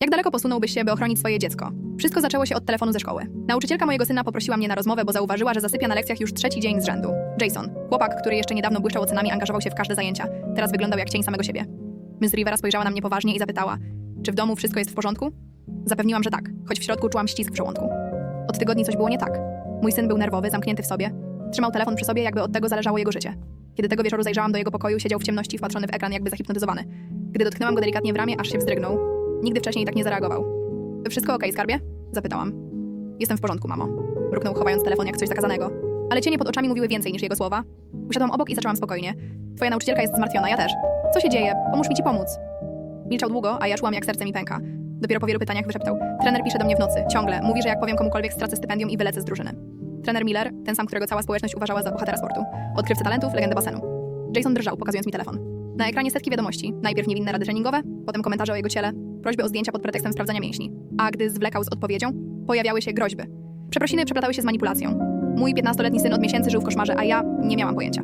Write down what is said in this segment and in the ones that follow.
Jak daleko posunąłbyś się, by ochronić swoje dziecko? Wszystko zaczęło się od telefonu ze szkoły. Nauczycielka mojego syna poprosiła mnie na rozmowę, bo zauważyła, że zasypia na lekcjach już trzeci dzień z rzędu. Jason, chłopak, który jeszcze niedawno błyszczał ocenami, angażował się w każde zajęcia. Teraz wyglądał jak cień samego siebie. Miss Rivera spojrzała na mnie poważnie i zapytała, czy w domu wszystko jest w porządku? Zapewniłam, że tak, choć w środku czułam ścisk w żołądku. Od tygodni coś było nie tak. Mój syn był nerwowy, zamknięty w sobie. Trzymał telefon przy sobie, jakby od tego zależało jego życie. Kiedy tego wieczoru zajrzałam do jego pokoju, siedział w ciemności, wpatrzony w ekran, jakby zahipnotyzowany. Gdy dotknęłam go delikatnie w ramię, aż się wzdrygnął. Nigdy wcześniej tak nie zareagował. Wszystko okej, skarbie? Zapytałam. Jestem w porządku, mamo. Mruknął, chowając telefon jak coś zakazanego. Ale cienie pod oczami mówiły więcej niż jego słowa. Usiadłam obok i zaczęłam spokojnie. Twoja nauczycielka jest zmartwiona, ja też. Co się dzieje? Pomóż mi ci pomóc. Milczał długo, a ja czułam, jak serce mi pęka. Dopiero po wielu pytaniach wyszeptał. Trener pisze do mnie w nocy, ciągle. Mówi, że jak powiem komukolwiek, stracę stypendium i wylecę z drużyny. Trener Miller, ten sam, którego cała społeczność uważała za bohatera sportu. Odkrywcę talentów, legendę basenu. Jason drżał, pokazując mi telefon. Na ekranie setki wiadomości. Najpierw niewinne rady treningowe, potem komentarze o jego ciele, prośby o zdjęcia pod pretekstem sprawdzania mięśni. A gdy zwlekał z odpowiedzią, pojawiały się groźby. Przeprosiny przeplatały się z manipulacją. Mój 15-letni syn od miesięcy żył w koszmarze, a ja nie miałam pojęcia.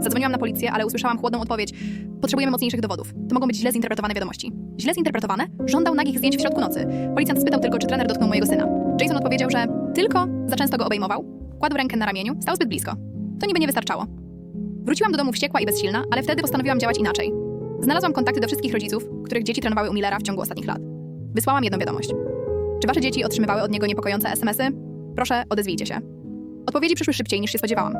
Zadzwoniłam na policję, ale usłyszałam chłodną odpowiedź. Potrzebujemy mocniejszych dowodów. To mogą być źle zinterpretowane wiadomości. Źle zinterpretowane? Żądał nagich zdjęć w środku nocy. Policjant spytał tylko, czy trener dotknął mojego syna. Jason odpowiedział, że tylko za często go obejmował, kładł rękę na ramieniu, stał zbyt blisko. To niby nie wystarczało. Wróciłam do domu wściekła i bezsilna, ale wtedy postanowiłam działać inaczej. Znalazłam kontakty do wszystkich rodziców, których dzieci trenowały u Millera w ciągu ostatnich lat. Wysłałam jedną wiadomość. Czy wasze dzieci otrzymywały od niego niepokojące SMS-y? Proszę, odezwijcie się. Odpowiedzi przyszły szybciej niż się spodziewałam.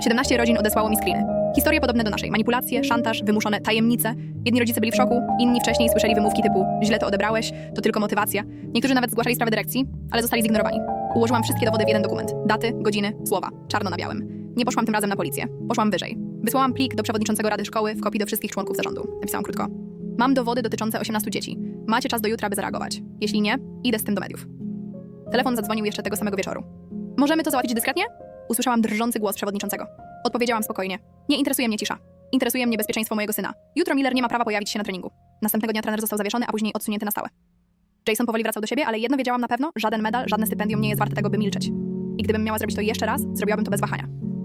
17 rodzin odesłało mi screeny. Historie podobne do naszej. Manipulacje, szantaż, wymuszone tajemnice. Jedni rodzice byli w szoku, inni wcześniej słyszeli wymówki typu źle to odebrałeś, to tylko motywacja. Niektórzy nawet zgłaszali sprawę dyrekcji, ale zostali zignorowani. Ułożyłam wszystkie dowody w jeden dokument. Daty, godziny, słowa. Czarno na białym. Nie poszłam tym razem na policję. Poszłam wyżej. Wysłałam plik do przewodniczącego Rady Szkoły w kopii do wszystkich członków zarządu. Napisałam krótko. Mam dowody dotyczące 18 dzieci. Macie czas do jutra, by zareagować. Jeśli nie, idę z tym do mediów. Telefon zadzwonił jeszcze tego samego wieczoru. Możemy to załatwić dyskretnie? Usłyszałam drżący głos przewodniczącego. Odpowiedziałam spokojnie. Nie interesuje mnie cisza. Interesuje mnie bezpieczeństwo mojego syna. Jutro Miller nie ma prawa pojawić się na treningu. Następnego dnia trener został zawieszony, a później odsunięty na stałe. Jason powoli wracał do siebie, ale jedno wiedziałam na pewno, żaden medal, żadne stypendium nie jest warte tego, by milczeć. I gdybym miała zrobić to jeszcze raz, zrobiłabym to bez wahania.